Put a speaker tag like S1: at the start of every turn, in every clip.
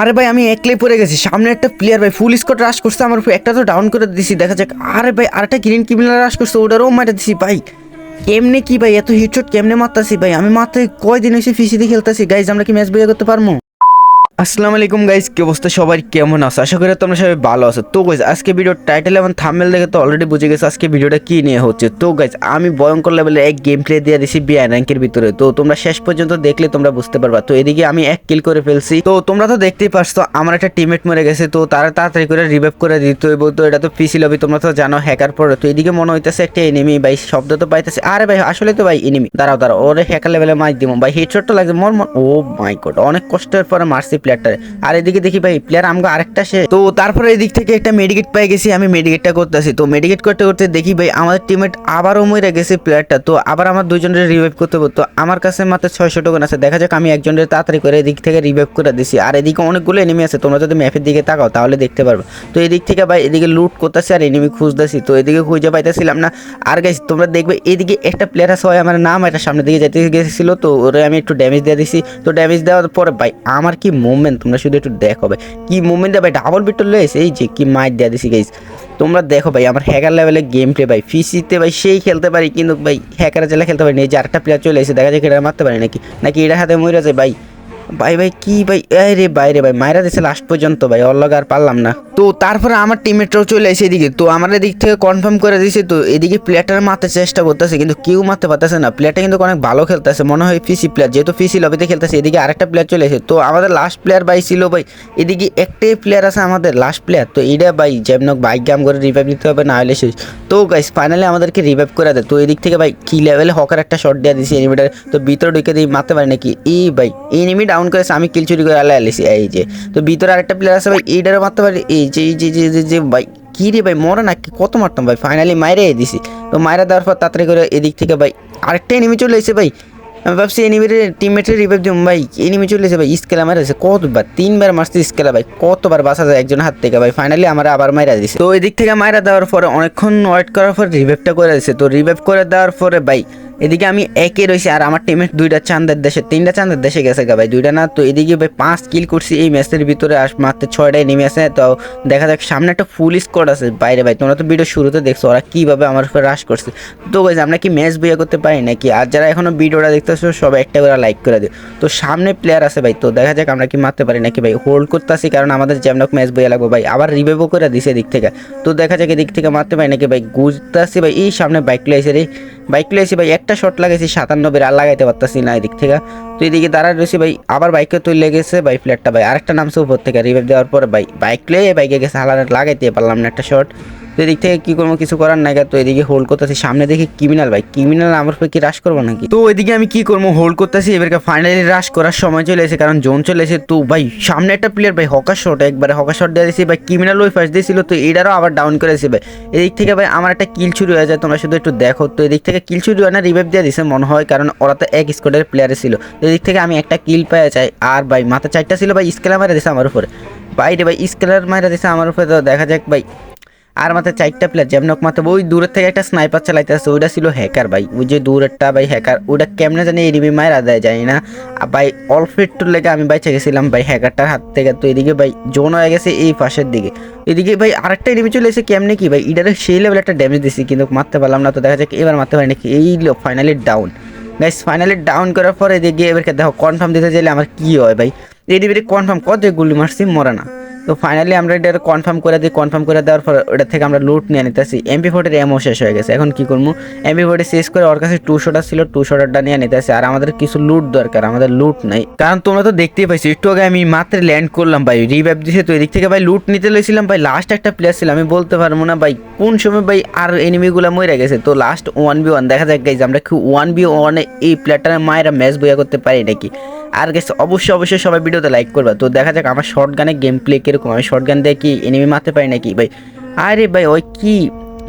S1: আরে ভাই, আমি একলে পড়ে গেছি। সামনে একটা প্লেয়ার ভাই ফুল স্কট রাশ করছে, আমার একটা তো ডাউন করে দিছি, দেখা যাক। আরে ভাই, আরেকটা গ্রিন কিমিলার রাশ করছে, ওটারও মারা দিছি, ভাই। কেমনে কি ভাই, এত হিটশট কেমনে মারতাছি ভাই? আমি মাত্র কয়দিন হয়েছে ফিসিতে খেলতেছি। গাইজ আমরা কি ম্যাচ বইয়া করতে পারব? আসসালামু আলাইকুম গাইজ কি অবস্থা? সবাই কেমন আছো? আশা করি তোমরা সবাই ভালো আছো। তো গাইজ আজকে ভিডিও টাইটেল এবং থাম্বনেল দেখে তো অলরেডি বুঝে গেছো আজকে ভিডিওটা কি নিয়ে হচ্ছে। তো গাইজ আমি ভয়ঙ্কর লেভেলে এক গেম প্লে দিয়ে দিছি বিআই র্যাঙ্কের ভিতরে। তো তোমরা শেষ পর্যন্ত দেখলে তোমরা বুঝতে পারবা। তো এদিকে আমি এক কিল করে ফেলছি। তো তোমরা তো দেখতেই পারছ, আমার একটা টিমমেট মরে গেছে। তো তারা তাড়াতাড়ি করে রিভাইভ করে দিত এবং তো এটা তো পিসি লবি তোমরা তো জানো হ্যাকার পরে। তো এদিকে মনে হইতেছে একটা এনিমি ভাই, শব্দ তো পাইতেছে। আরে ভাই, আসলে তো ভাই এনিমি দাঁড়াও দাঁড়াও, ওরে হ্যাকার লেভেলে মার দিব ভাই হেডশটটা লাগছে, মর মর। ও মাই গড অনেক কষ্টের পরে মারছি প্লেয়ারটারে আর এদিকে দেখি ভাই প্লেয়ার আমগো আরেকটা সে। তো তারপরে এদিক থেকে একটা মেডিকেট পাই গেছি, আমি মেডিকেটটা করতেছি। তো মেডিকেট করতে করতে দেখি ভাই, আমাদের টিমমেট আবারও মরে গেছে প্লেয়ারটা তো আবার আমার দুজনের রিভাইভ করতে হবে। তো আমার কাছে মাত্র ছয়শো টোকেন আছে। দেখা যাক আমি একজনের তাড়াতাড়ি করে এদিক থেকে রিভাইভ করে দিছি। আর এদিকে অনেকগুলো এনিমি আছে। তোমরা যদি ম্যাপের দিকে তাকাও, তাহলে দেখতে পারবে। তো এদিক থেকে ভাই, এদিকে লুট করতেছি আর এনিমি খুঁজতেছি। তো এদিকে খুঁজে পাইতেছিলাম না। আর গাইছি তোমরা দেখবে এদিকে একটা প্লেয়ার আছে হয় আমার নাম, এটা সামনের দিকে যেতে গেছিল। তো ওরে আমি একটু ড্যামেজ দিয়ে দিছি। তো ড্যামেজ দেওয়ার পরে ভাই, আমার কি মুভমেন্ট তোমরা শুধু একটু দেখো ভাই। কি মুভমেন্টে ভাই ডাবল বিটল রয়েছে এই যে কি মাইট দেওয়া দিছি গাইস তোমরা দেখো ভাই, আমার হ্যাকার লেভেলে গেম প্লে ভাই ফিসিতে ভাই সেই খেলতে পারি, কিন্তু ভাই হ্যাকার জেলা খেলতে পারি না। যে আরেকটা প্লেয়ার চলে এসে দেখা যায় এটা মারতে পারি নাকি? নাকি এটার হাতে মরে যায় ভাই? ভাই ভাই, কি ভাই? এই রে বাইরে ভাই মায়েরা দিছে লাস্ট পর্যন্ত ভাই, ওর লগে আর পারলাম না। তো তারপরে আমার টিমমেটরাও চলে এসে এদিকে। তো আমার এদিক থেকে কনফার্ম করে দিয়েছে তো এদিকে প্লেয়ারটার মারতে চেষ্টা করতেছে, কিন্তু কেউ মারতে পারতেছে না। প্লেয়ারটা কিন্তু অনেক ভালো খেলতেছে, মনে হয় ফিসি প্লেয়ার যেহেতু ফিসি লবিতে খেলতেছে, এদিকে আরেকটা প্লেয়ার চলে এসে তো আমাদের লাস্ট প্লেয়ার ভাই ছিল ভাই, এদিকে একটাই প্লেয়ার আছে আমাদের লাস্ট প্লেয়ার তো এইটা ভাই, যেমন বাইক গাম করে রিভাইভ দিতে হবে না হলে শেষ। তো গাইস ফাইনালি আমাদেরকে রিভাইভ করে দেয়। তো এদিক থেকে ভাই, কি লেভেলে হকার একটা শট দেওয়া দিয়েছে এনিমিটার তো ভিতরে ঢুকে দিয়ে মারতে পারি নাকি? এই ভাই এনিমি ডাউন করে আমি কিল চুরি করে আলাই আলিছি এই যে। তো ভিতরে আরেকটা প্লেয়ার আছে ভাই এইটারও মারতে পারি, এই যে এই যে যে যে ভাই, কি রে ভাই, মরে না কত মারতাম ভাই ফাইনালি মাইরে দিছি। তো মাইরা দেওয়ার পর তাড়াতাড়ি করে এদিক থেকে ভাই, আরেকটা এনিমি চলে এসেছে ভাই। আমি ভাবছি এনিমির টিমমেটের রিভাইভ দিম ভাই এনিমি চলে এসে ভাই স্কেলা মারা কতবার? তিনবার মারছি স্কেলা ভাই, কতবার বাসা যায় একজন হাত থেকে ভাই ফাইনালি আমরা আবার মাইরা দিছে। তো এদিক থেকে মাইরা দেওয়ার পরে অনেকক্ষণ ওয়েট করার পর রিভাইভটা করে দিছে। তো রিভাইভ করে দেওয়ার পরে ভাই এদিকে আমি একে রয়েছি আর আমার টিমের দুইটা চাঁদের দেশে, তিনটা চাঁদের দেশে গেছে গা ভাই, দুইটা না। তো এদিকে ভাই পাঁচ কিল করছি এই ম্যাচের ভিতরে আস মাত্র ছয়টায় নেমে আছে। তো দেখা যাক, সামনে একটা ফুল স্কোয়াড আছে। বাইরে ভাই, তোমরা তো ভিডিও শুরুতে দেখছ, ওরা কীভাবে আমার উপর রাশ করছে। তো গাইজ আমরা কি ম্যাচ বইয়া করতে পারি নাকি? আর যারা এখনও ভিডিওটা দেখতেছো, সবাই একটা করে লাইক করে দিও। তো সামনে প্লেয়ার আছে ভাই, তো দেখা যাক আমরা কি মারতে পারি নাকি ভাই। হোল্ড করতেছি, কারণ আমাদের যেমন ম্যাচ বইয়া লাগবে ভাই। আবার রিভাইভও করে দিছে এদিক থেকে। তো দেখা যাক এদিক থেকে মারতে পারি নাকি ভাই। গুজতেছি ভাই, এই সামনে বাইক লাইছে রে। বাইক লাইছি ভাই একটা শট লাগাইছি সাতান্ন বের আর লাগাইতে পারতাছি না এদিক থেকে। তো এদিকে দাঁড়ায় রয়েছি ভাই, আবার বাইকে তুই লেগেছে ভাই ফ্ল্যাটটা ভাই। আরেকটা নামছে উপর থেকে রিভাইভ দেওয়ার পরে ভাই বাইক লয়ে বাইকে গেছে, হালার লাগাইতে পারলাম না একটা শট তো এদিক থেকে কি করব, কিছু করার নাই তো এদিকে হোল্ড করতেছি। সামনে দেখি ক্রিমিনাল ভাই। ক্রিমিনাল আমার উপরে কি রাশ করব নাকি? তো এদিকে আমি কি করব হোল্ড করতেছি। এবারকে ফাইনালি রাশ করার সময় চলে এসে কারণ জোন চলে এসে তো ভাই, সামনে একটা প্লেয়ার ভাই হকার শট একবারে হকার শট দিয়ে দিয়েছি। ভাই ক্রিমিনাল ওই ফার্স্ট দিয়েছিল, তো এটারও আবার ডাউন করে করেছে ভাই। এদিক থেকে ভাই, আমার একটা কিল চুরি হয়ে যায়, তোমরা শুধু একটু দেখো। তো এদিক থেকে কিল চুরি হয় না রিভাইভ দিয়ে দিছে মনে হয়, কারণ ওরা তো এক স্কোয়াডের প্লেয়ারে ছিল। তো এদিক থেকে আমি একটা কিল পেয়ে চাই আর ভাই, মাথা চারটা ছিল ভাই স্কেলার মারা দিছে আমার উপরে। ভাই রে ভাই স্কেলার মারা দিছে আমার উপরে। তো দেখা যাক ভাই আর মাত্র চারটা প্লেয়ার যেমন মাত্র ওই দূরের থেকে একটা স্নাইপার চালাইতেছে, ওইটা ছিল হ্যাকার ভাই। ওই যে দূরেরটা ভাই হ্যাকার ওইটা কেমনে জানি এনিমি মায়ের আদায় জানি না। ভাই, অল্প একটু লেগে আমি বাইচে গেছিলাম ভাই হ্যাকারটার হাত থেকে। তো এদিকে ভাই জোন হয়ে গেছে এই পাশের দিকে। এদিকে ভাই, আরেকটা এনিমি চলে এসে কেমনে কি ভাই, এটারে সেই লেভেল একটা ড্যামেজ দিছি, কিন্তু মারতে পারলাম না। তো দেখা যাক, এবার মারতে পারি নাকি? এই finally down guys finally down করার পরে এদিকে এবারকে দেখো কনফার্ম দিতে চাইলে আমার কি হয় ভাই? এদিকে কনফার্ম কত গুলি মারছি, মরে না। তো ফাইনালি আমরা এটা কনফার্ম করে দিই কনফার্ম করে দেওয়ার পর ওটা থেকে আমরা লুট নিয়ে নিতেছি। এমপি ফোর্টের এমও শেষ হয়ে গেছে, এখন কি করব? এমপি ফোর্টে শেষ করে ওর কাছে টু শটার ছিল টু শটারটা নিয়ে নিতেছি। আর আমাদের কিছু লুট দরকার, আমাদের লুট নাই। কারণ তোমরা তো দেখতেই পাইছো, একটু আগে আমি মাত্র ল্যান্ড করলাম ভাই রিভাইভ দিছে তো এদিক থেকে ভাই লুট নিতে লইছিলাম ভাই লাস্ট একটা প্লেয়ার ছিল, আমি বলতে পারব না ভাই কোন সময় ভাই আর এনিমিগুলো মরে গেছে। তো লাস্ট ওয়ান বি ওয়ান দেখা যাক গাইজ আমরা কি ওয়ান বি ওয়ানে এই প্লেয়ারটার মায়েরা ম্যাচ বইয়া করতে পারি নাকি? আর গেছে অবশ্যই অবশ্যই সবাই ভিডিওতে লাইক করবা। তো দেখা যাক আমার শর্ট গানে গেম প্লে কীরকম, আমি শর্ট গান দিয়ে কি এনিমি মারতে পারি নাকি? ভাই, আরে ভাই, ওই কি,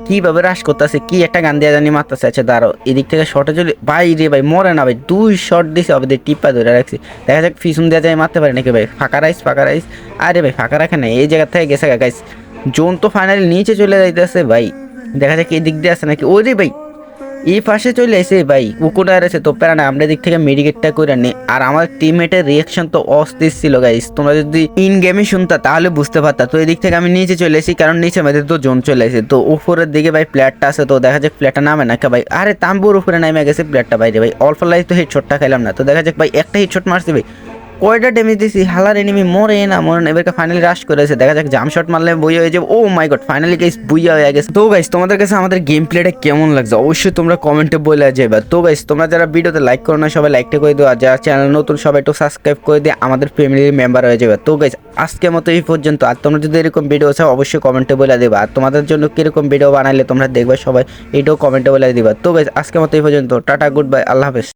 S1: কীভাবে রাশ করতেছে, কি একটা গান দিয়ে জানি মারতেছে। আচ্ছা দাঁড়ো এদিক থেকে শর্টে চলে ভাই রে ভাই, মরে না ভাই, দুই শর্ট দিছে হবে টিপা ধরে রাখছি। দেখা যাক ফিসুন দেওয়া যায় মারতে পারি নাকি ভাই। ফাঁকা রাইস ফাঁকা রাইস আরে ভাই, ফাঁকা রাখে না এই জায়গা থেকে গেছে গাইস জোন তো ফাইনালি নিচে চলে যাইতেছে ভাই। দেখা যাক এই দিক দিয়ে আছে নাকি। ওরে ভাই এই পাশে চলে এসে ভাই আর আছে তো প্যারা না আমরা দিক থেকে মেডিকেটটা করে নি। আর আমার টিমমেটের রিয়াকশন তো অস্থির ছিল গাইস তোমরা যদি ইন গেমে শুনতা, তাহলে বুঝতে পারতা। তো এদিক থেকে আমি নিচে চলে এসেছি, কারণ নিচে আমাদের তো জোন চলে এসেছে। তো উপরের দিকে ভাই প্লেয়ারটা আছে, তো দেখা যাক প্লেয়ারটা নামে না কে ভাই। আরে তাম্বুর উপরে নামে গেছে প্লেয়ারটা বাইরে ভাই। অল্প লাইফ তো হেডশটটা খেলাম না। তো দেখা যাক ভাই, একটা হেডশট মারছে ভাই। কয়টা ড্যামেজ দিছি? হালার এনিমি মরে না মরে না। এবারকে ফাইনালি রাশ করেছে। দেখা যাক জাম শট মারলে বই হয়ে যাবে। ও my god finally guys booyah হয়ে গেছে। তো গাইস তোমাদের কাছে আমাদের গেম প্লেটা কেমন লাগছে? অবশ্যই তোমরা কমেন্টে বলে যাবে। তো গাইস তোমরা যারা ভিডিওতে লাইক করো না, সবাই লাইকটা করে দিও। আর যারা চ্যানেল নতুন, সবাই একটু সাবস্ক্রাইব করে দিয়ে আমাদের ফ্যামিলির মেম্বার হয়ে যাবে। তো গাইস আজকের মতো এই পর্যন্ত। আর তোমরা যদি এরকম ভিডিও চাও, অবশ্যই কমেন্টে বলে দেবা। আর তোমাদের জন্য কীরকম ভিডিও বানাইলে তোমরা দেখবে সবাই, এটাও কমেন্টে বলে দিবা। তো গাইস আজকের মতো এই পর্যন্ত। টাটা গুড বাই আল্লাহ হাফেজ।